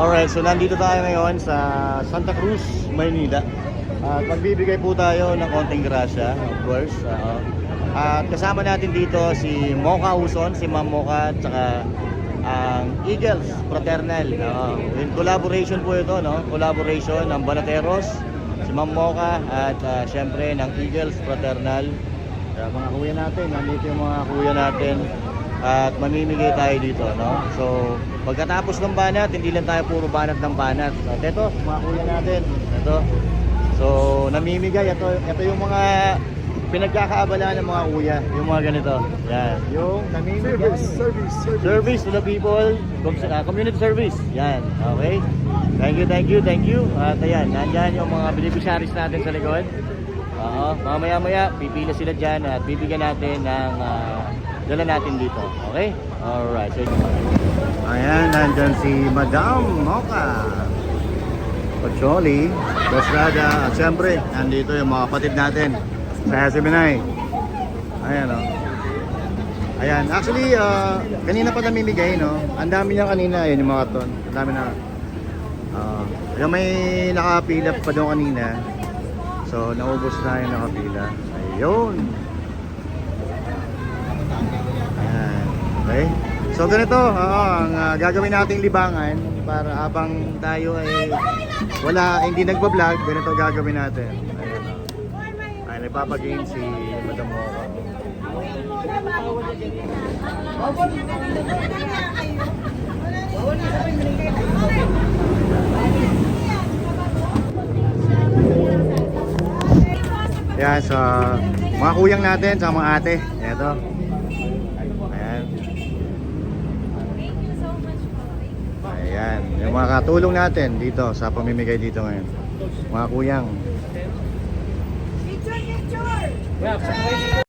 Alright, so nandito tayo ngayon sa Santa Cruz, Maynila. At magbibigay po tayo ng konting grasya, of course. Oo. at kasama natin dito si Mocha Uson, si Ma'am Mocha, at saka ang Eagles Fraternal. Oo. in collaboration po ito, no? Collaboration ng Banateros, si Ma'am Mocha, at ah, syempre ng Eagles Fraternal. Kaya mga kuya natin, nandito yung mga kuya natin at mamimigay tayo dito, no? So, pagkatapos ng banat, hindi lang tayo puro banat ng banat. So, ito, mga kuya natin, ito. So, namimigay, ito, ito yung mga pinagkakaabala ng mga kuya, yung mga ganito. Yan, yung namimigay. Service, service, service. Service to the people, uh, community service. Yan, okay? Thank you, thank you, thank you. At ayan, nandyan yung mga beneficiaries natin sa likod. Oo, mamaya-maya, pipila sila dyan at bibigyan natin ng ah, dala natin dito. Okay? Alright. So, ayan, nandyan si Madam Mocha. Pacholi, Bosrada, at siyempre, nandito yung mga kapatid natin sa Seminay. Ayan, oh. Ayan, actually, ah, kanina pa namimigay, no? Ang dami niya kanina, ayan yung mga ton. Ang dami na. Uh, yung may nakapila pa doon kanina. So, naubos na yung nakapila. Ayun. Ayan. Okay. So, ganito, oo, ang ah, gagawin nating libangan para habang tayo ay wala, hindi nagbablog, ganito gagawin natin. Ayan. oh. Ay, nagpapagain si Madam Mocha. Yan, so mga kuyang natin, sa mga ate. Ito. Ayan. Ayan. Yung mga katulong natin dito sa pamimigay dito ngayon. Mga kuyang. Picture, picture!